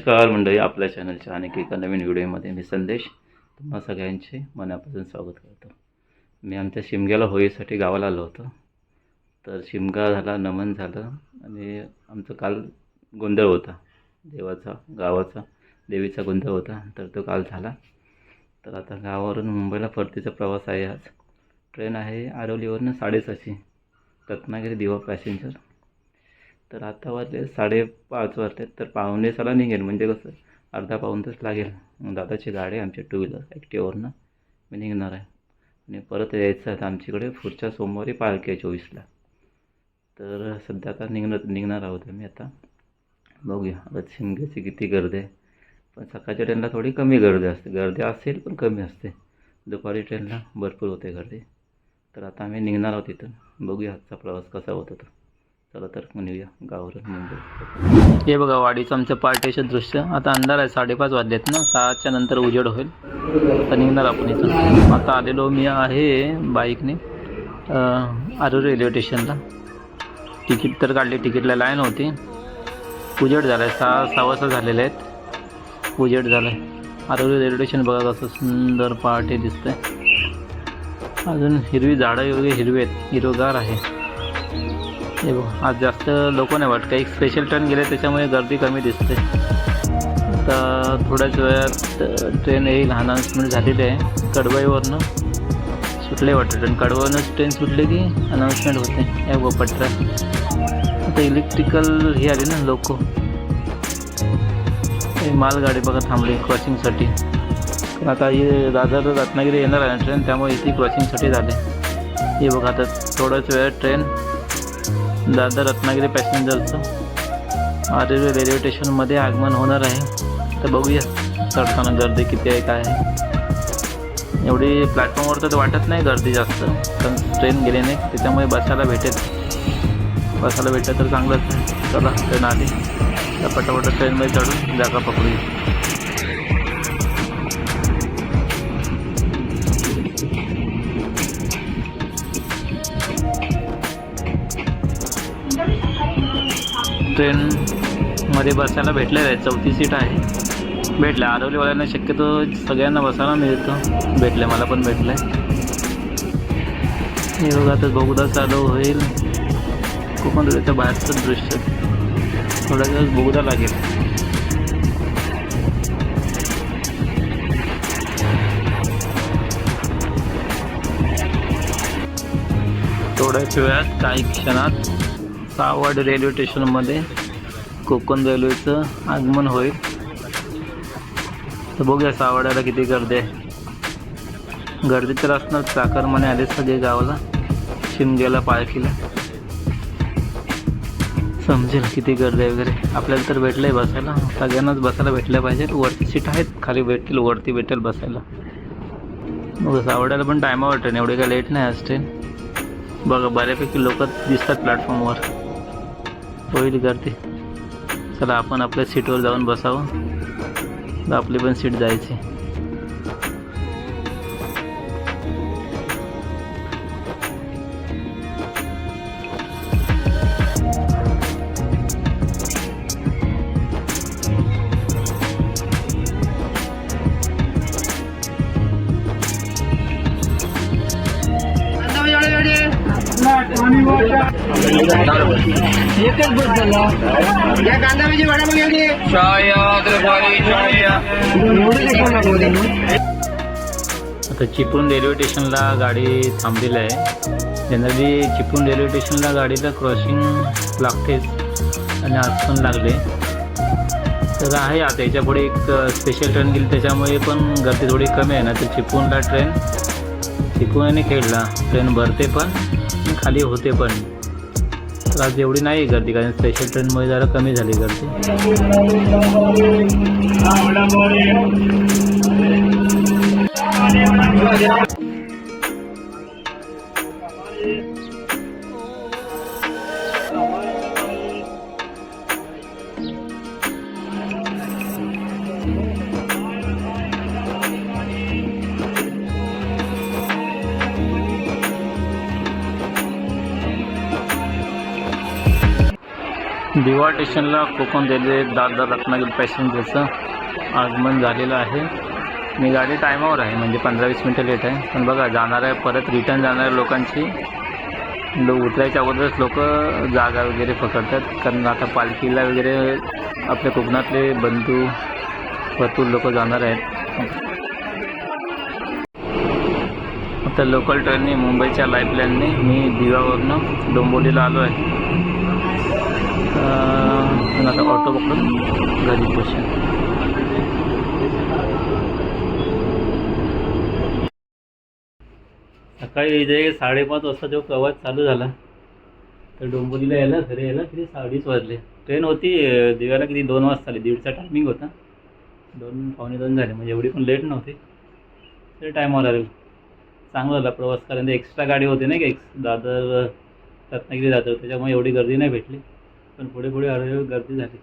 नमस्कार मंडळी आपल्या चॅनलच्या आणखी एका नवीन व्हिडिओमध्ये मी संदेश तुम्हा सगळ्यांचे मनापासून स्वागत करतो. मी आमच्या शिमग्याला होळीसाठी गावाला आलो होतो. तर शिमगा झाला नमन झालं आणि आमचं काल गोंधळ होता. देवाचा गावाचा देवीचा गोंधळ होता. तर तो काल झाला. तर आता गावावरून मुंबईला परतीचा प्रवास आहे आज. ट्रेन आहे आरवलीवरनं साडेसहाशे रत्नागिरी दिवा पॅसेंजर. तर आता वाजले साडेपाच वाजले तर पाहुणे सला निघेल. म्हणजे कसं अर्धा पाऊण तास लागेल. मग दादाची गाडी आहे आमची टू व्हीलर ॲक्टिव्हवरनं मी निघणार आहे. आणि परत यायचं आहे आमच्याकडे पुढच्या सोमवारी पार्क आहे चोवीसला तर सध्या आता निघणार निघणार आहोत मी आता. बघूया आता शिमग्याची किती गर्दी आहे. पण सकाळच्या ट्रेनला थोडी कमी गर्दी असते. गर्दी असेल पण कमी असते. दुपारी ट्रेनला भरपूर होते गर्दी. तर आता आम्ही निघणार आहोत इथून. बघूया आजचा प्रवास कसा होता तो चला तर निघूया मुंबई. हे बघा वाडीचं आमचं पार्टीचं दृश्य. आता अंधार आहे साडेपाच वाजलेत ना. सहाच्या नंतर उजेड होईल. तर निघणार आपण इथून. आता आलेलो मी आहे बाईकने आरू रेल्वे स्टेशनला तिकीट तर काढली तिकीटला लाईन होती. उजेड झाला आहे सहा सहा वाजता झालेले आहेत. उजेड झाला आहे आरोग्य रेल्वे स्टेशन बघा कसं सुंदर पहाटे दिसतंय. अजून हिरवी झाडं वगैरे हिरवी आहेत. हिरवगार आहे. हे बघ. आज जास्त लोक नाही वाटत. एक स्पेशल ट्रेन गेले त्याच्यामुळे गर्दी कमी दिसते. आता थोड्याच वेळात ट्रेन येईल. अनाऊन्समेंट झालेली आहे. कडवाईवरनं सुटले वाटतं ट्रेन कडवाईवरनंच ट्रेन सुटली की अनाऊन्समेंट होते. या गोपट्रा आता इलेक्ट्रिकल ही आली ना लोक. मालगाडी बघा थांबली क्रॉसिंगसाठी आता हे दादर रत्नागिरी येणार आहे ट्रेन त्यामुळे इथे क्रॉसिंगसाठी झाले. हे बघा आता थोड्याच वेळात ट्रेन दादर रत्नागिरी पॅसेंजरचं. आरेवे रेल्वे स्टेशनमध्ये आगमन होणार आहे. तर बघूया चढताना गर्दी किती आहे काय आहे. एवढी प्लॅटफॉर्मवर तर वाटत नाही गर्दी जास्त. कारण ट्रेन गेली नाही त्याच्यामुळे बसायला भेटेल. बसायला भेटलं तर चांगलंच आहे. चला ट्रेन आली. तर पटापट ट्रेनमध्ये चढून जागा पकडूया. ट्रेनमध्ये बसायला भेटलेलं आहे. चौथी सीट आहे. भेटलं. आरवलीवाल्यांना शक्यतो सगळ्यांना बसायला मिळतं. भेटलं. मला पण भेटलं आहे हे बघा आता बहुधा चालू होईल. कोकण बाहेरचं दृश्य. थोडा दिवस बहुधा लागेल. थोड्याच वेळात काही क्षणात सावड रेल्वे स्टेशनमध्ये कोकण रेल्वेचं आगमन होईल. तर बघूया सावड्याला किती गर्दी आहे. गर्दी तर असणार चाकरमाने आले सगळे गावाला. शिमग्याला पालखीला समजेल किती गर्दी आहे वगैरे. आपल्याला तर भेटलं आहे बसायला. सगळ्यांनाच बसायला भेटलं पाहिजे. वरती सीट आहेत खाली भेटतील वरती भेटेल बसायला. मग सावड्याला पण टायमावर ट्रेन एवढे काय लेट नाही आज ट्रेन बघा बऱ्यापैकी लोक दिसतात प्लॅटफॉर्मवर होईल गर्दी चला आपण आपल्या सीटवर जाऊन बसावं. तर आपली पण सीट जायची. एकच बस झाला या कांदा भाजी वडा मग एवढी आता चिपळूण रेल्वे स्टेशनला गाडी थांबलेली आहे. जनरली चिपळूण रेल्वे स्टेशनला गाडीला क्रॉसिंग लागतेच आणि आज पण लागले. तर आहे आता याच्यापुढे एक स्पेशल ट्रेन गेली त्याच्यामुळे पण गर्दी थोडी कमी आहे ना तर चिपळूणला ट्रेन चिपळूण आणि खेळला ट्रेन भरते पण. खाली होते पण. तर आज एवढी नाही गर्दी कारण स्पेशल ट्रेनमुळे जरा कमी झाली गर्दी. दिवा स्टेशनला कोकण रेल्वे दादर रत्नागिरी पॅसेंजरचं आगमन झालेलं आहे. मी गाडी टायमावर आहे म्हणजे पंधरा वीस मिनटं लेट आहे. पण बघा जाणाऱ्या परत रिटर्न जाणाऱ्या लोकांची लो उतरायच्या अगोदरच लोक जागा वगैरे पकडतात. कारण आता पालखीला वगैरे आपल्या कोकणातले बंधू भरपूर लोक जाणार आहेत. आता लोकल ट्रेनने मुंबईच्या लाईफलाईनने मी दिवावरनं डोंबोलीला आलो आहे. आता ऑटो पकडून घरी पोचेन सकाळी इथे साडेपाच वाजता जो प्रवास चालू झाला तर डोंबिवलीला यायला घरी यायला किती साडेच वाजले. ट्रेन होती दिव्याला किती दोन वाजता आली दीडचा टायमिंग होता. दोन पावणे दोन झाले म्हणजे एवढी पण लेट नव्हती. तरी टायमावर आले चांगला झाला प्रवास कारण ते एक्स्ट्रा गाडी होती नाही का एक्स दादर रत्नागिरी दादर त्याच्यामुळे एवढी गर्दी नाही भेटली. पण पुढे पुढे हळूहळू गर्दी झाली.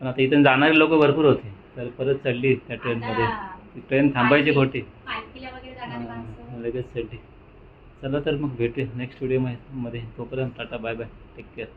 पण आता इथून जाणारे लोक भरपूर होते. तर परत चढली त्या ट्रेनमध्ये. ती ट्रेन थांबायची खोटी. लगेच चढली. चला तर मग भेटूया. नेक्स्ट व्हिडिओमध्ये. तोपर्यंत tata bye bye take care